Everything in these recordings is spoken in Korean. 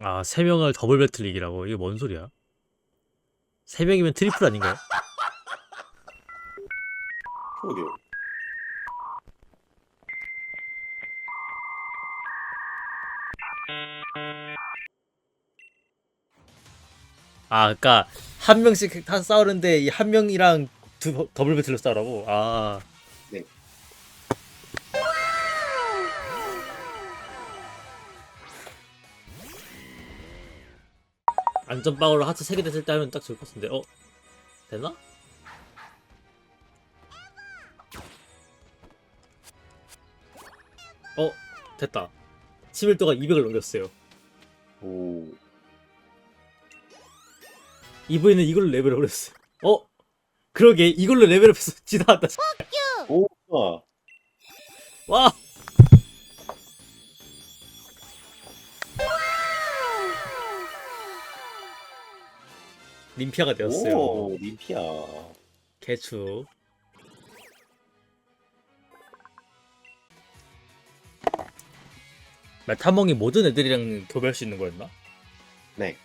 아, 세 명을 더블 배틀 리기라고? 이게 뭔 소리야? 세 명이면 트리플 아닌가요? 그러게요. 아, 그니까, 한 명씩 다 싸우는데, 이 한 명이랑 두, 버- 더블 배틀로 싸우라고? 아. 안전빵으로 하트 3개 됐을 때 하면 딱 좋을 것 같은데, 어? 되나? 어? 됐다. 11도가 200을 넘겼어요. 오. 이번에는 이걸로 레벨을 올렸어요. 어? 그러게, 이걸로 레벨업해서 지나간다. 오. 아. 와! 림피아가 되었어요. 오. 림피아. 개추. 메타몽이 모든 애들이랑 교배할 수 있는 거였나? 네.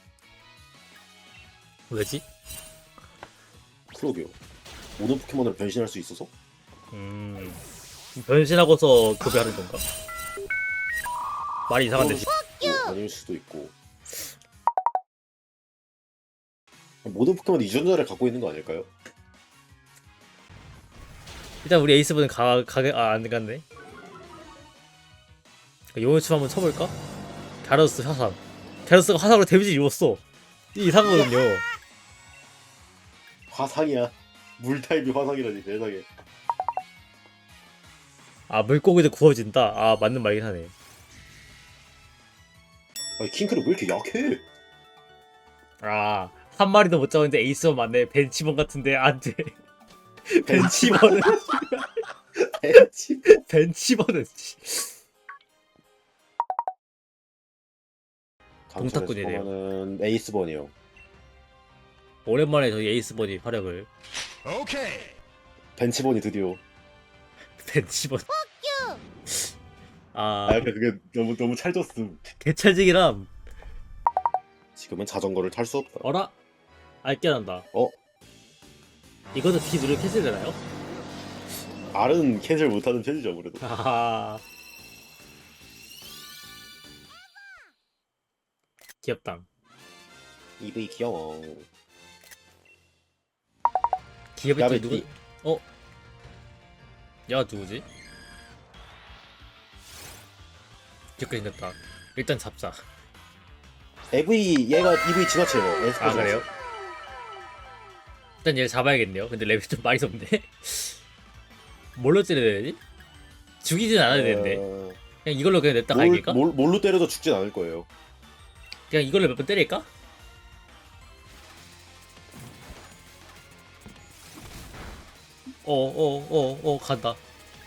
왜지? 그러게요. 모든 포켓몬으로 변신할 수 있어서? 음. 변신하고서 교배하는 건가? 말이 이상한데, 지 뭐 아닐 수도 있고. 모든 포켓몬이 유전자를 갖고 있는 거 아닐까요? 일단 우리 에이스분은 가, 가게, 아, 안 갔네. 용어춤 한번 쳐볼까? 갸러스 화상. 갸러스가 화상으로 데미지 입었어. 이 이상하거든요. 화상이야. 물 타입이 화상이라니 세상에. 아, 물고기도 구워진다. 아, 맞는 말이긴 하네. 아니 킹크를 왜 이렇게 약해? 아, 한 마리도 못 잡았는데 에이스만 맞네. 벤치먼 같은데, 안 돼. 벤치먼은, 벤치. 동탁꾼이래요. 는 에이스번이요. 오랜만에 저희 에이스번이 활약을. 벤치번이 드디어. 벤치먼. 아, 아, 근데 그게 너무 너무 찰졌음. 개찰직이람. 지금은 자전거를 탈 수 없다. 어라? 알게 난다. 어? 이것도 D 누르 캔슬되나요? R은 캔슬 못하는 편이죠 아무래도. 하하. 귀엽당. EV 귀여워. 기업이 또 야베띠. 누구? 어? 얘가 누구지? 귀엽게 생겼다. 일단 잡자. EV 얘가 EV 지나쳐요. 아 그래요? 일단 얘를 잡아야겠네요. 근데 레벨 좀 많이 높네. 뭘로 찌르야 되지? 죽이진 않아야 되는데. 어, 그냥 이걸로 그냥 냈다 몰, 갈길까? 몰, 뭘로 때려도 죽진 않을 거예요. 그냥 이걸로 몇 번 때릴까? 어 어 어 어 간다.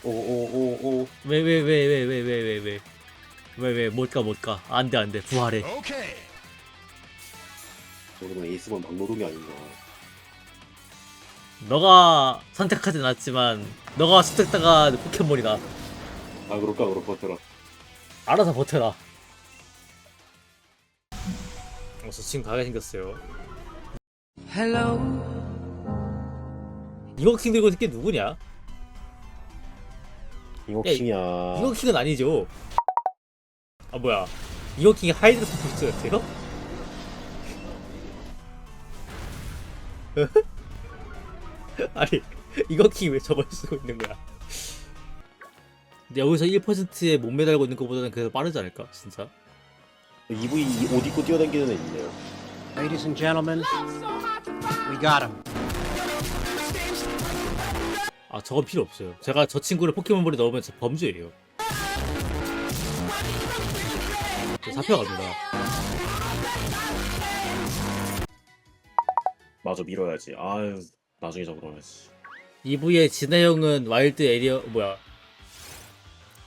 오오오오. 왜 왜 왜 왜 왜 왜 왜 왜 왜 왜 못 가 못 가. 안 돼 안 돼 부활해. 여러분 에이스번 막노름이 아닌가. 너가 선택하진 않았지만 너가 선택다가 포켓몬이다. 아 그럴까 그럴 것 같더라. 알아서 버텨라. 어, 저 지금 가게 생겼어요. Hello. 이거킹 들고 있는 게 누구냐? 잉어킹이야. 이거킹은 아니죠. 아 뭐야? 이거킹이 하이드로 포스트였대요? 아니 이거킹이 왜 저걸 쓰고 있는 거야? 근데 여기서 1%에 못 매달고 있는 것보다는 그래도 빠르지 않을까? 진짜? EV 옷 입고 뛰어다니는 애 있네요. Ladies and gentlemen, we got him. 아 저건 필요 없어요. 제가 저 친구를 포켓몬볼에 넣으면 진짜 범죄예요. 저 잡혀갑니다. 마저 밀어야지. 아유 나중에 잡으러야지. EV의 진해형은 와일드 에리어 뭐야?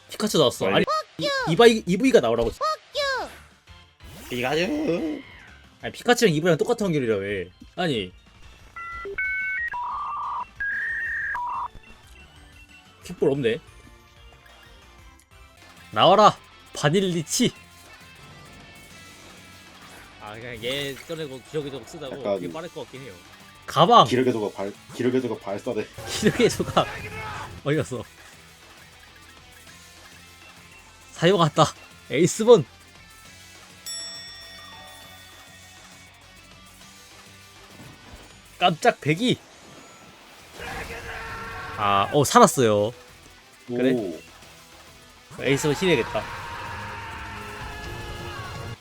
피카츄 나왔어. 와일드- 아니 이, 이바이 EV가 나오라고. 이가죠. 아니 피카츄랑 EV랑 똑같은 확률이라 왜? 아니 킥볼 없네. 나와라 바닐리치. 아 그냥 얘 꺼내고 기억에도 쓰자고 약간- 그게 빠를 것 같긴 해요. 가방 기력에도가 발 기력에도가 발사대. 기력에도가 어디 갔어? 사용 왔다. 에이스본. 깜짝 배기. 아, 어 살았어요. 그래? 오. 에이스본 힐해야겠다.